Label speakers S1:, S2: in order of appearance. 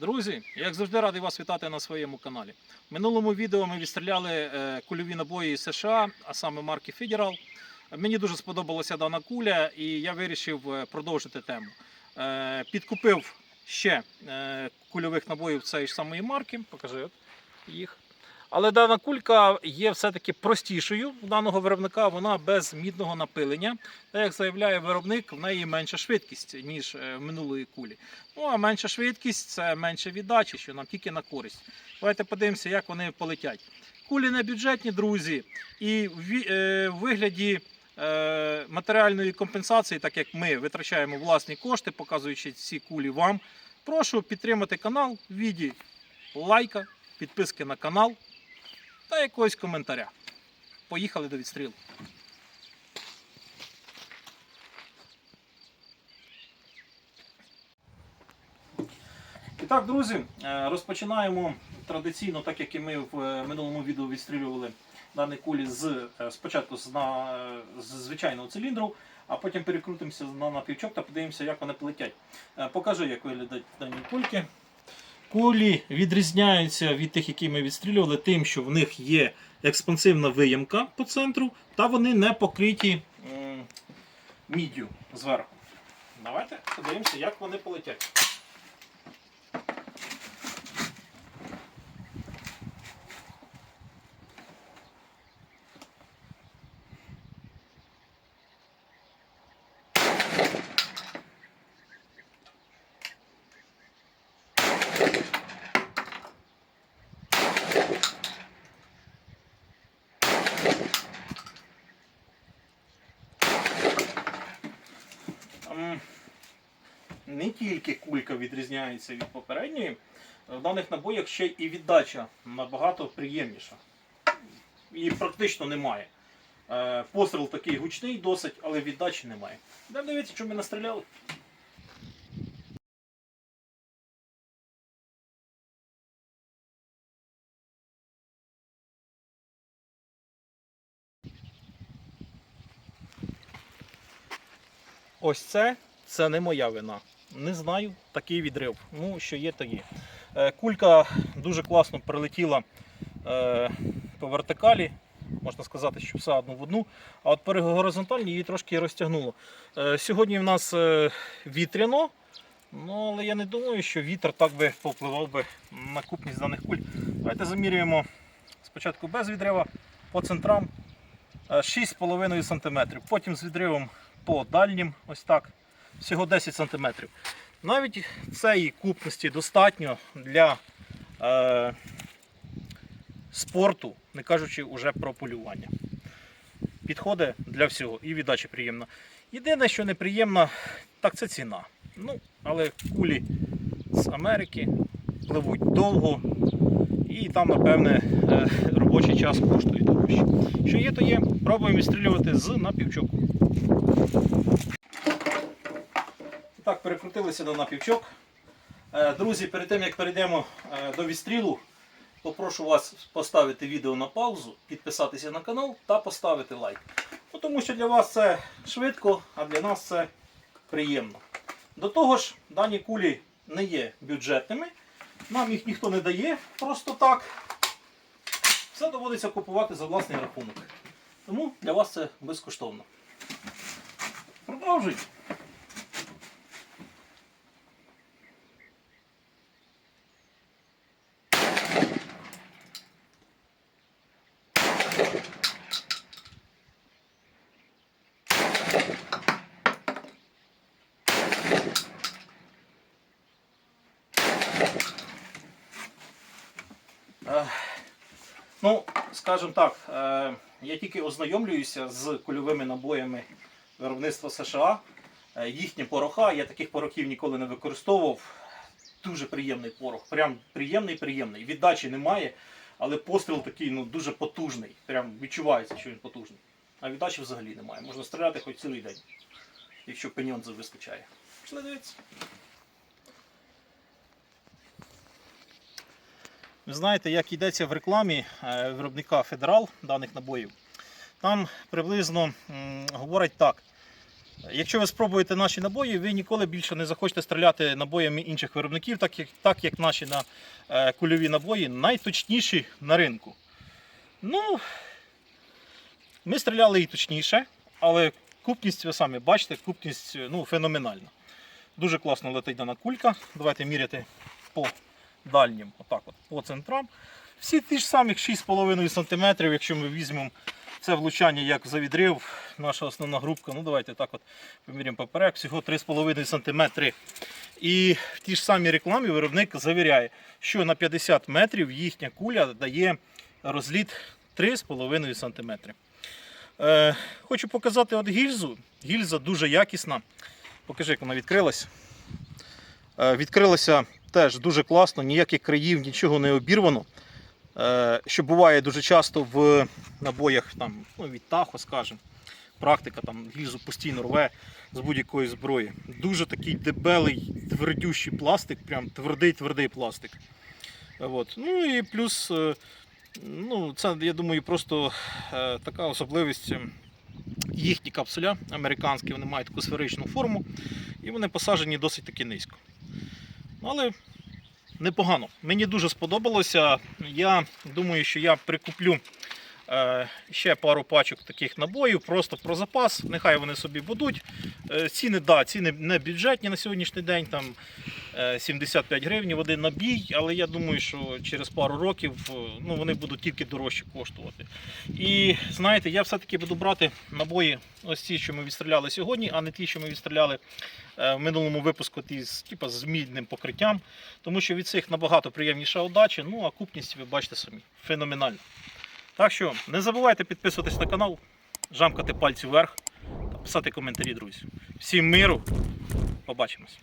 S1: Друзі, як завжди радий вас вітати на своєму каналі. В минулому відео ми відстріляли е, кульові набої США, а саме марки Федерал. Мені дуже сподобалася дана куля, і я вирішив е, продовжити тему. Е, Підкупив ще кульових набоїв цієї ж самої марки. Покажи їх. Але дана кулька є все-таки простішою у даного виробника, вона без мідного напилення. Та як заявляє виробник, в неї менша швидкість, ніж е, в минулої кулі. Ну а менша швидкість це менше віддачі, що нам тільки на користь. Давайте подивимося, як вони полетять. Кулі не бюджетні, друзі, і в е, вигляді е, матеріальної компенсації, так як ми витрачаємо власні кошти, показуючи ці кулі вам. Прошу підтримати канал в віді лайка, підписки на канал та якогось коментаря. Поїхали до відстрілу. І так, друзі, е, розпочинаємо традиційно, так як і ми в е, минулому відео відстрілювали дані кулі з е, спочатку з, на, з звичайного циліндру, а потім перекрутимося на напівчок та подивимося, як вони полетять. Покажу, як виглядають дані кульки. Кулі відрізняються від тих, які ми відстрілювали, тим, що в них є експансивна виємка по центру, та вони не покриті міддю зверху. Давайте подивимося, як вони полетять. М, Не тільки кулька відрізняється від попередньої, в даних набоях ще і віддача набагато приємніша. Її практично немає. Е, Постріл такий гучний досить, але віддачі немає. Де дивіться, що ми настріляли. Ось це, це не моя вина. Не знаю, такий відрив. Ну, що є, то є. Е, Кулька дуже класно прилетіла е, по вертикалі. Можна сказати, що все одну в одну. А от по горизонтальній її трошки розтягнуло. Е, Сьогодні в нас вітряно, ну, але я не думаю, що вітер так би повпливав би на купність даних куль. Давайте замірюємо спочатку без відрива по центрам е, 6,5 см. Потім з відривом по дальнім, ось так, всього 10 см. Навіть цієї купності достатньо для е, спорту, не кажучи вже про полювання. Підходить для всього і віддача приємна. Єдине, що неприємно, так це ціна. Ну, але кулі з Америки пливуть довго і там, напевне, е, робочий час коштує дорожче. Що є, то є. Пробуємо відстрілювати з напівчоку. Так, перекрутилися до напівчок. Е, Друзі, перед тим як перейдемо е, до відстрілу, попрошу вас поставити відео на паузу, підписатися на канал та поставити лайк. Ну, Тому що для вас це швидко, а для нас це приємно. До того ж, дані кулі не є бюджетними, нам їх ніхто не дає просто так. Все доводиться купувати за власний рахунок. Тому для вас це безкоштовно. Продовжуй. Ну, скажімо так, е, я тільки ознайомлююся з кульовими набоями виробництва США. Е, Їхні пороха, я таких порохів ніколи не використовував. Дуже приємний порох. Прям приємний, приємний. Віддачі немає, але постріл такий ну, дуже потужний. Прям відчувається, що він потужний. А віддачі взагалі немає. Можна стріляти хоч цілий день, якщо пеньонзи вистачає. Пішли. Ви знаєте, як йдеться в рекламі е, виробника Федерал даних набоїв. Там приблизно говорять так: Якщо ви спробуєте наші набої, ви ніколи більше не захочете стріляти набоями інших виробників, так як, так як наші на, е, кульові набої найточніші на ринку. Ну, ми стріляли і точніше, але купність, ви самі бачите, купність ну, феноменальна. Дуже класно летить дана кулька. Давайте міряти по дальнім, отак от, по центрам. Всі ті ж самі 6,5 см, якщо ми візьмемо це влучання як за відрив, наша основна групка. Ну давайте так от поміряємо поперек, всього 3,5 см. І в тій ж самій рекламі виробник завіряє, що на 50 метрів їхня куля дає розліт 3,5 см. Е, хочу показати от гільзу. Гільза дуже якісна. Покажи, як вона відкрилась. Е, відкрилася теж дуже класно, ніяких країв, нічого не обірвано. Е, що буває дуже часто в набоях там, ну, від Тахо, скажімо. Практика там гільзу постійно рве з будь-якої зброї. Дуже такий дебелий, твердющий пластик, прям твердий-твердий пластик. Е, От. Ну і плюс, е, ну, це, я думаю, просто така особливість. е, Їхні капсуля американські, вони мають таку сферичну форму і вони посаджені досить таки низько. Але непогано. Мені дуже сподобалося. Я думаю, що я прикуплю ще пару пачок таких набоїв, просто про запас. Нехай вони собі будуть. Е, ціни, да, ціни не бюджетні на сьогоднішній день, там е, 75 гривень в один набій, але я думаю, що через пару років е, ну, вони будуть тільки дорожче коштувати. І знаєте, я все-таки буду брати набої, ось ці, що ми відстріляли сьогодні, а не ті, що ми відстріляли е, в минулому випуску ті з, типу, з мідним покриттям, тому що від цих набагато приємніша удача, ну а купність ви бачите самі. Феноменальна. Так що не забувайте підписуватись на канал, жамкати пальці вверх та писати коментарі, друзі. Всім миру, побачимось.